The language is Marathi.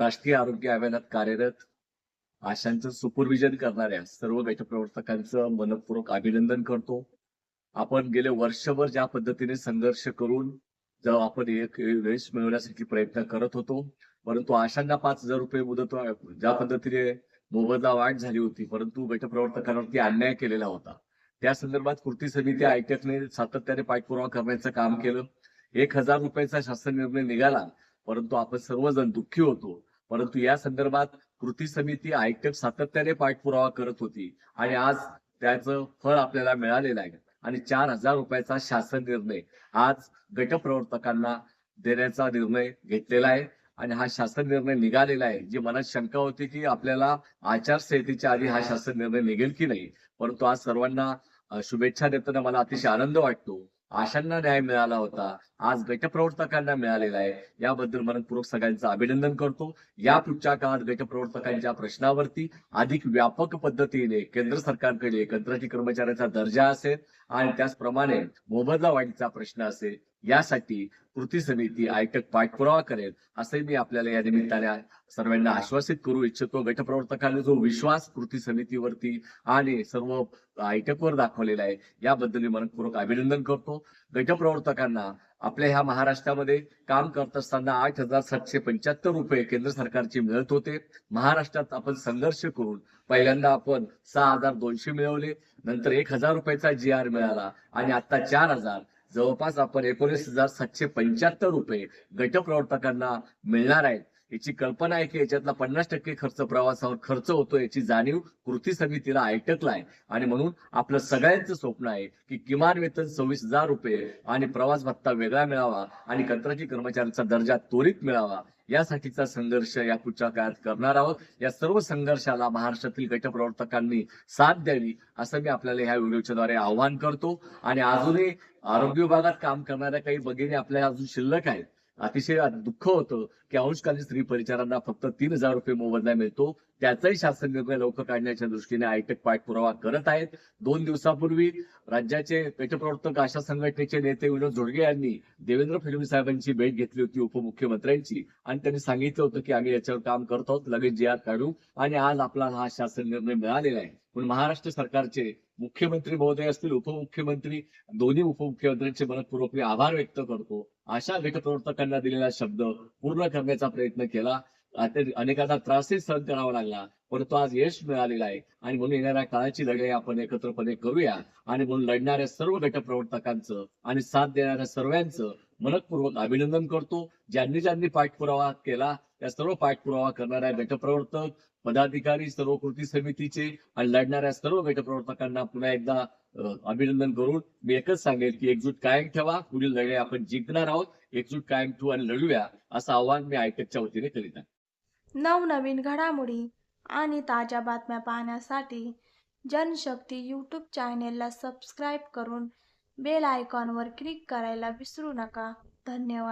राष्ट्रीय आरोग्य अभियानात कार्यरत आशांचं सुपरविजन करणाऱ्या सर्व गटप्रवर्तकांचं मनपूर्वक अभिनंदन करतो. आपण गेले वर्षभर ज्या पद्धतीने संघर्ष करून जर आपण एक यश मिळवण्यासाठी प्रयत्न करत होतो. परंतु आशांना पाच हजार रुपये मुदत ज्या पद्धतीने मोबदला वाढ झाली होती परंतु गटप्रवर्तकांवरती अन्याय केलेला होता. त्या संदर्भात कृती समिती आयटकने सातत्याने पाठपुरावा करण्याचं काम केलं. एक हजार रुपयाचा शासन निर्णय निघाला परंतु आपण सर्वजण दुःखी होतो. परंतु या संदर्भात कृती समिती आयटक सातत्याने पाठपुरावा करत होती आणि आज त्याचं फळ आपल्याला मिळालेलं आहे. आणि चार हजार रुपयाचा शासन निर्णय आज गटप्रवर्तकांना देण्याचा निर्णय घेतलेला आहे. आणि हा शासन निर्णय निघालेला आहे. जी मनात शंका होती की आपल्याला आचारसंहितेच्या आधी हा शासन निर्णय निघेल की नाही? परंतु आज सर्वांना शुभेच्छा देताना मला अतिशय आनंद वाटतो. आशांना न्याय मिळाला होता. आज गटप्रवर्तकांना मिळालेला आहे. याबद्दल मनपूर्वक सगळ्यांचं अभिनंदन करतो. या पुढच्या काळात गटप्रवर्तकांच्या प्रश्नावरती अधिक व्यापक पद्धतीने केंद्र सरकारकडे कंत्राटी कर्मचाऱ्याचा दर्जा असेल आणि त्याचप्रमाणे मोबदला वाढीचा प्रश्न असेल यासाठी कृती समिती आयटक पाठपुरावा करेल असे मी आपल्याला या निमित्ताने सर्वांना आश्वासित करू इच्छितो. गटप्रवर्तकांनी जो विश्वास कृती समितीवरती आणि सर्व आयटकवर दाखवलेला आहे याबद्दल मी मनपूर्वक अभिनंदन करतो. गटप्रवर्तकांना आपल्या ह्या महाराष्ट्रामध्ये काम करत असताना आठ हजार सातशे पंच्याहत्तर रुपये केंद्र सरकारचे मिळत होते. महाराष्ट्रात आपण संघर्ष करून पहिल्यांदा आपण सहा हजार दोनशे मिळवले नंतर एक हजार रुपयाचा जी आर मिळाला आणि आता चार हजार जवळपास आपण एकोणीस हजार सातशे पंच्याहत्तर रुपये गटप्रवर्तकांना मिळणार आहेत. याची कल्पना आहे की याच्यातला पन्नास टक्के खर्च प्रवासावर खर्च होतो याची जाणीव कृती समितीला आयटकला आहे. आणि म्हणून आपलं सगळ्यांचं स्वप्न आहे की किमान वेतन सव्वीस हजार रुपये आणि प्रवास भत्ता वेगळा मिळावा आणि कंत्राटी कर्मचाऱ्यांचा दर्जा त्वरित मिळावा. यासाठीचा संघर्ष या पुढच्या काळात करणार आहोत. या सर्व संघर्षाला महाराष्ट्रातील गटप्रवर्तकांनी साथ द्यावी असं मी आपल्याला ह्या व्हिडिओच्या द्वारे आवाहन करतो. आणि अजूनही आरोग्य विभागात काम करणाऱ्या काही भगिनी आपल्या अजून शिल्लक आहेत. अतिशय दुःख होतं की अंशकालीन स्त्री परिचारांना फक्त तीन हजार रुपये मोबदला मिळतो. त्याचाही शासन निर्णय लवकर काढण्याच्या दृष्टीने आयटेक पाठपुरावा करत आहेत. दोन दिवसापूर्वी राज्याचे पेटप्रवर्तक आशा संघटनेचे नेते विनोद जोडगे यांनी देवेंद्र फडणवीस साहेबांची भेट घेतली होती उपमुख्यमंत्र्यांची. आणि त्यांनी सांगितलं होतं की आम्ही याच्यावर काम करत आहोत लगेच जी आर काढू. आणि आज आपला हा शासन निर्णय मिळालेला आहे. पण महाराष्ट्र सरकारचे मुख्यमंत्री महोदय असतील उपमुख्यमंत्री दोन्ही उपमुख्यमंत्र्यांचे मनपूर्वक मी आभार व्यक्त करतो. अशा गटप्रवर्तकांना दिलेला शब्द पूर्ण करण्याचा प्रयत्न केला. अनेकांना त्रासही सहन करावा लागला परंतु आज यश मिळालेलं आहे. आणि म्हणून येणाऱ्या काळाची लढाई आपण एकत्रपणे करूया. आणि म्हणून लढणाऱ्या सर्व गटप्रवर्तकांचं आणि साथ देणाऱ्या सर्वांचं मनपूर्वक अभिनंदन करतो. ज्यांनी ज्यांनी पाठपुरावा केला या सर्व पाठपुरावा करणाऱ्या गटप्रवर्तक पदाधिकारी सर्व कृती समितीचे आणि लढणाऱ्या सर्व गटप्रवर्तकांना पुन्हा एकदा अभिनंदन करून मी एकच सांगेल की एकजूट कायम ठेवा पुढील लढाई आपण जिंकणार आहोत एकजूट कायम ठेवू आणि लढूया असं आवाहन मी आयटेकच्या वतीने करीत आहे. नवनवीन घडामोडी आणि ताज्या बातम्या पाहण्यासाठी जनशक्ती यूट्यूब चॅनेलला सबस्क्राईब करून बेल आयकॉनवर क्लिक करायला विसरू नका. धन्यवाद.